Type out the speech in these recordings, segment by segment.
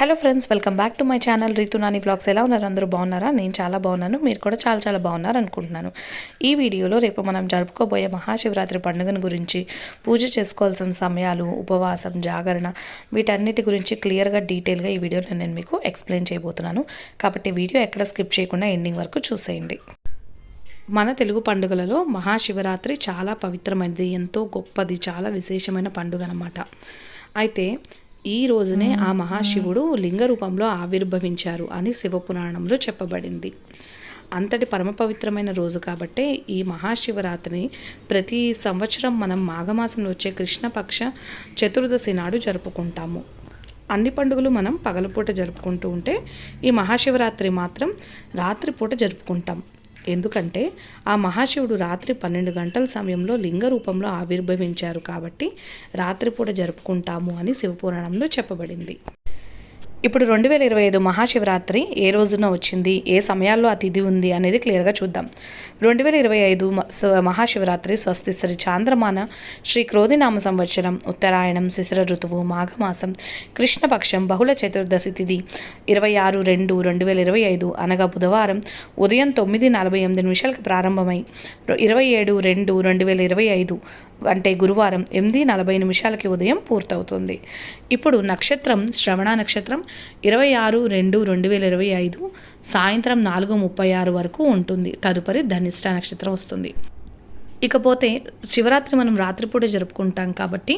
Hello friends welcome back to my channel Ritunani vlogs ఎలా ఉన్నారు? అందరూ బాగున్నారా? నేను చాలా బాగున్నాను. మీరు కూడా చాలా చాలా బాగున్నారు అనుకుంటున్నాను. ఈ వీడియోలో రేపు మనం జరుపుకోబోయే మహాశివరాత్రి పండుగను గురించి పూజ చేసుకోవాల్సిన సమయాలు ఉపవాసం జాగరణ వీటన్నిటి గురించి క్లియర్గా డీటెయిల్గా ఈ వీడియోలో నేను మీకు ఎక్స్ప్లెయిన్ చేయబోతున్నాను. కాబట్టి వీడియో ఎక్కడ స్కిప్ చేయకుండా ఎండింగ్ వరకు చూసేయండి. మన తెలుగు పండుగలలో మహాశివరాత్రి చాలా పవిత్రమైనది ఎంతో గొప్పది చాలా విశేషమైన పండుగ అన్నమాట అయితే ఈ రోజునే ఆ మహాశివుడు లింగ రూపంలో ఆవిర్భవించారు అని శివపురాణంలో చెప్పబడింది. అంతటి పరమ పవిత్రమైన రోజు కాబట్టే ఈ మహాశివరాత్రిని ప్రతి సంవత్సరం మనం మాఘమాసంలో వచ్చే కృష్ణపక్ష చతుర్దశి నాడు జరుపుకుంటాము. అన్ని పండుగలు మనం పగలపూట జరుపుకుంటూ ఉంటే ఈ మహాశివరాత్రి మాత్రం రాత్రిపూట జరుపుకుంటాం. ఎందుకంటే ఆ మహాశివుడు రాత్రి పన్నెండు గంటల సమయంలో లింగ రూపంలో ఆవిర్భవించారు కాబట్టి రాత్రిపూట జరుపుకుంటాము అని శివపురాణంలో చెప్పబడింది. ఇప్పుడు రెండు వేల ఇరవై ఐదు మహాశివరాత్రి ఏ రోజున వచ్చింది? ఏ సమయాల్లో ఆ తిథి ఉంది అనేది క్లియర్గా చూద్దాం. రెండు వేల ఇరవై ఐదు మహాశివరాత్రి స్వస్తి శ్రీ చాంద్రమాన శ్రీ క్రోధినామ సంవత్సరం ఉత్తరాయణం శిశిర ఋతువు మాఘమాసం కృష్ణపక్షం బహుళ చతుర్దశి తిథి ఇరవై ఆరు రెండు రెండు వేల ఇరవై ఐదు అనగా బుధవారం ఉదయం తొమ్మిది నలభై ఎనిమిది నిమిషాలకు ప్రారంభమై ఇరవై ఏడు రెండు రెండు వేల ఇరవై ఐదు అంటే గురువారం ఎనిమిది నలభై నిమిషాలకి ఉదయం పూర్తవుతుంది. ఇప్పుడు నక్షత్రం శ్రవణ నక్షత్రం ఇరవై ఆరు రెండు రెండు వేల ఇరవై ఐదు సాయంత్రం నాలుగు ముప్పై ఆరు వరకు ఉంటుంది. తదుపరి ధనిష్ట నక్షత్రం వస్తుంది. ఇకపోతే శివరాత్రి మనం రాత్రిపూట జరుపుకుంటాం కాబట్టి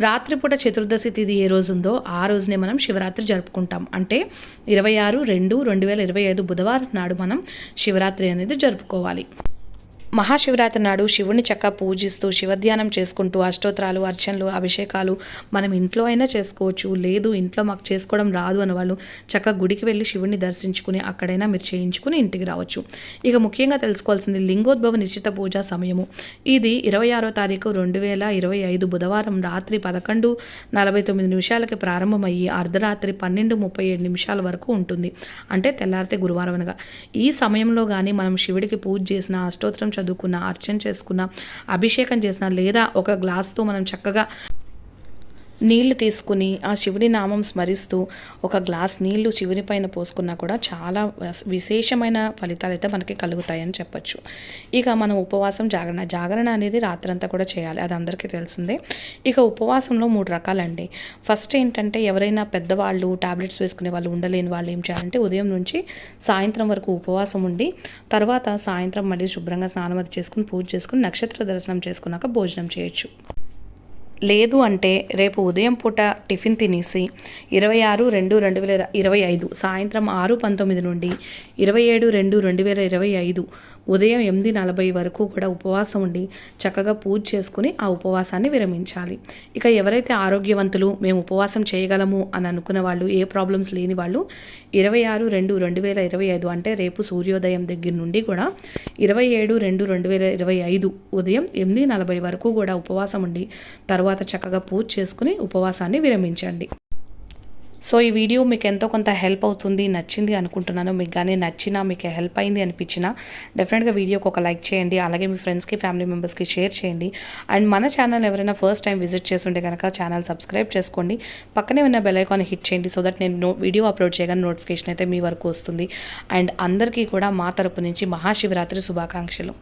రాత్రిపూట చతుర్దశి తిథి ఏ రోజు ఉందో ఆ రోజునే మనం శివరాత్రి జరుపుకుంటాం. అంటే ఇరవై ఆరు రెండు రెండు వేల ఇరవై ఐదు బుధవారం నాడు మనం శివరాత్రి అనేది జరుపుకోవాలి. మహాశివరాత్రి నాడు శివుని చక్క పూజిస్తూ శివధ్యానం చేసుకుంటూ అష్టోత్తరాలు అర్చనలు అభిషేకాలు మనం ఇంట్లో అయినా చేసుకోవచ్చు. లేదు ఇంట్లో మాకు చేసుకోవడం రాదు అని వాళ్ళు చక్క గుడికి వెళ్ళి శివుని దర్శించుకుని అక్కడైనా మీరు చేయించుకుని ఇంటికి రావచ్చు. ఇక ముఖ్యంగా తెలుసుకోవాల్సింది లింగోద్భవ నిశ్చిత పూజ సమయము. ఇది ఇరవై ఆరో తారీఖు రెండు వేల ఇరవై ఐదు బుధవారం రాత్రి పదకొండు నలభై తొమ్మిది నిమిషాలకి ప్రారంభమయ్యి అర్ధరాత్రి పన్నెండు ముప్పై ఏడు నిమిషాల వరకు ఉంటుంది. అంటే తెల్లారితే గురువారం అనగా. ఈ సమయంలో కానీ మనం శివుడికి పూజ చేసిన అష్టోత్తరం చదువుకున్న అర్చన చేసుకున్న అభిషేకం చేసిన లేదా ఒక గ్లాస్తో మనం చక్కగా నీళ్ళు తీసుకుని ఆ శివుని నామం స్మరిస్తూ ఒక గ్లాస్ నీళ్ళు శివుని పైన పోసుకున్నా కూడా చాలా విశేషమైన ఫలితాలు అయితే మనకి కలుగుతాయని చెప్పచ్చు. ఇక మనం ఉపవాసం జాగరణ జాగరణ అనేది రాత్రంతా కూడా చేయాలి. అది అందరికీ తెలిసిందే. ఇక ఉపవాసంలో మూడు రకాలండి. ఫస్ట్ ఏంటంటే ఎవరైనా పెద్దవాళ్ళు టాబ్లెట్స్ వేసుకునే వాళ్ళు ఉండలేని వాళ్ళు ఏం చేయాలంటే ఉదయం నుంచి సాయంత్రం వరకు ఉపవాసం ఉండి తర్వాత సాయంత్రం మళ్ళీ శుభ్రంగా స్నానం అది చేసుకుని పూజ చేసుకుని నక్షత్ర దర్శనం చేసుకున్నాక భోజనం చేయొచ్చు. లేదు అంటే రేపు ఉదయం పూట టిఫిన్ తినేసి ఇరవై ఆరు రెండు రెండు వేల ఇరవై ఐదు సాయంత్రం ఆరు పంతొమ్మిది నుండి ఇరవై ఏడు రెండు రెండు వేల ఇరవై ఐదు ఉదయం ఎనిమిది నలభై వరకు కూడా ఉపవాసం ఉండి చక్కగా పూజ చేసుకుని ఆ ఉపవాసాన్ని విరమించాలి. ఇక ఎవరైతే ఆరోగ్యవంతులు మేము ఉపవాసం చేయగలము అని అనుకున్న వాళ్ళు ఏ ప్రాబ్లమ్స్ లేని వాళ్ళు ఇరవై ఆరు రెండు రెండు వేల ఇరవై ఐదు అంటే రేపు సూర్యోదయం దగ్గర నుండి కూడా ఇరవై ఏడు రెండు రెండు వేల ఇరవై ఐదు ఉదయం ఎనిమిది నలభై వరకు కూడా ఉపవాసం ఉండి తర్వాత చక్కగా పూజ చేసుకుని ఉపవాసాన్ని విరమించండి. సో ఈ వీడియో మీకు ఎంతో కొంత హెల్ప్ అవుతుంది నచ్చింది అనుకుంటున్నాను. మీకు కానీ నచ్చినా మీకు హెల్ప్ అయింది అనిపించినా డెఫినెట్గా వీడియోకి ఒక లైక్ చేయండి. అలాగే మీ ఫ్రెండ్స్కి ఫ్యామిలీ మెంబర్స్కి షేర్ చేయండి. అండ్ మన ఛానల్ ఎవరైనా ఫస్ట్ టైం విజిట్ చేస్తుంటే కనుక ఛానల్ సబ్స్క్రైబ్ చేసుకోండి. పక్కనే ఉన్న బెల్ ఐకాన్ హిట్ చేయండి సో దట్ నేను వీడియో అప్లోడ్ చేయగానే నోటిఫికేషన్ అయితే మీ వరకు వస్తుంది. అండ్ అందరికీ కూడా మా తరపు నుంచి మహాశివరాత్రి శుభాకాంక్షలు.